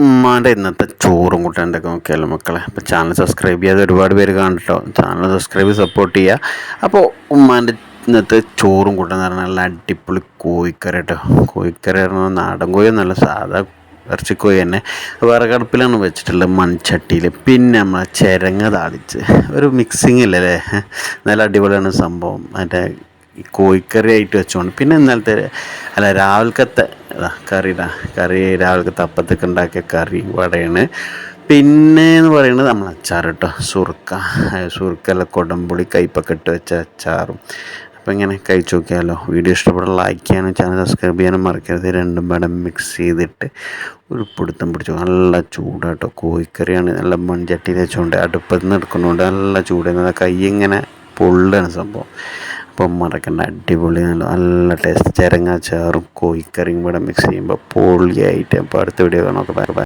ഉമ്മാന്റെ ഇന്നത്തെ ചോറും കൂട്ടാന്റെ ഒക്കെ നോക്കിയാലോ മക്കളെ. അപ്പോൾ ചാനൽ സബ്സ്ക്രൈബ് ചെയ്യാതെ ഒരുപാട് പേര് കാണട്ടോ ചാനൽ സബ്സ്ക്രൈബ് സപ്പോർട്ട് ചെയ്യുക അപ്പോൾ ഉമ്മാന്റെ ഇന്നത്തെ ചോറും കൂട്ടാന്ന് പറഞ്ഞാൽ നല്ല അടിപൊളി കോഴിക്കറി കേട്ടോ കോഴിക്കറി പറഞ്ഞാൽ നാടൻ കോഴി നല്ല സാധാ ഇറച്ചിക്കോഴി തന്നെ. വിറകടുപ്പിലാണ് വെച്ചിട്ടുള്ളത് മൺചട്ടിയിൽ പിന്നെ നമ്മൾ ചിരങ്ങ താളിച്ച്. ഒരു മിക്സിങ് ഇല്ലല്ലേ നല്ല അടിപൊളിയാണ് സംഭവം. മറ്റേ ഈ കോഴിക്കറി ആയിട്ട് വെച്ചോണ്ട്. പിന്നെ ഇന്നലത്തെ അല്ല രാവിലത്തെ കറിടാ കറി രാവിലത്തെ അപ്പത്തൊക്കെ ഉണ്ടാക്കിയ കറി വടയാണ്. പിന്നെ എന്ന് പറയുന്നത് നമ്മൾ അച്ചാർ കേട്ടോ സുറുക്ക സുറുക്കല്ല കൊടംപുളി കയ്പൊക്കെ ഇട്ട് വെച്ച അച്ചാറും. അപ്പോൾ ഇങ്ങനെ കഴിച്ചു നോക്കിയാലോ. വീഡിയോ ഇഷ്ടപ്പെട്ട ലൈക്ക് ചെയ്യാനും ചാനൽ സബ്സ്ക്രൈബ് ചെയ്യാനും മറക്കരുത്. രണ്ടും പടം മിക്സ് ചെയ്തിട്ട് ഒരു പിടിച്ചു. നല്ല ചൂടാട്ടോ കോഴിക്കറിയാണ് നല്ല മൺചട്ടിയിൽ വെച്ചുകൊണ്ട് അടുപ്പത്ത് നിന്ന് എടുക്കുന്നതുകൊണ്ട് നല്ല ചൂട്. കൈ ഇങ്ങനെ പൊള്ളാണ് സംഭവം. അപ്പം മറക്കണ്ട. അടിപൊളി. നല്ല നല്ല ടേസ്റ്റ് ചിരങ്ങ ചാറും കോഴിക്കറിയും കൂടെ മിക്സ് ചെയ്യുമ്പോൾ പൊളിയായിട്ട്. അപ്പോൾ അടുത്ത വീഡിയോ കാണാം. Okay bye bye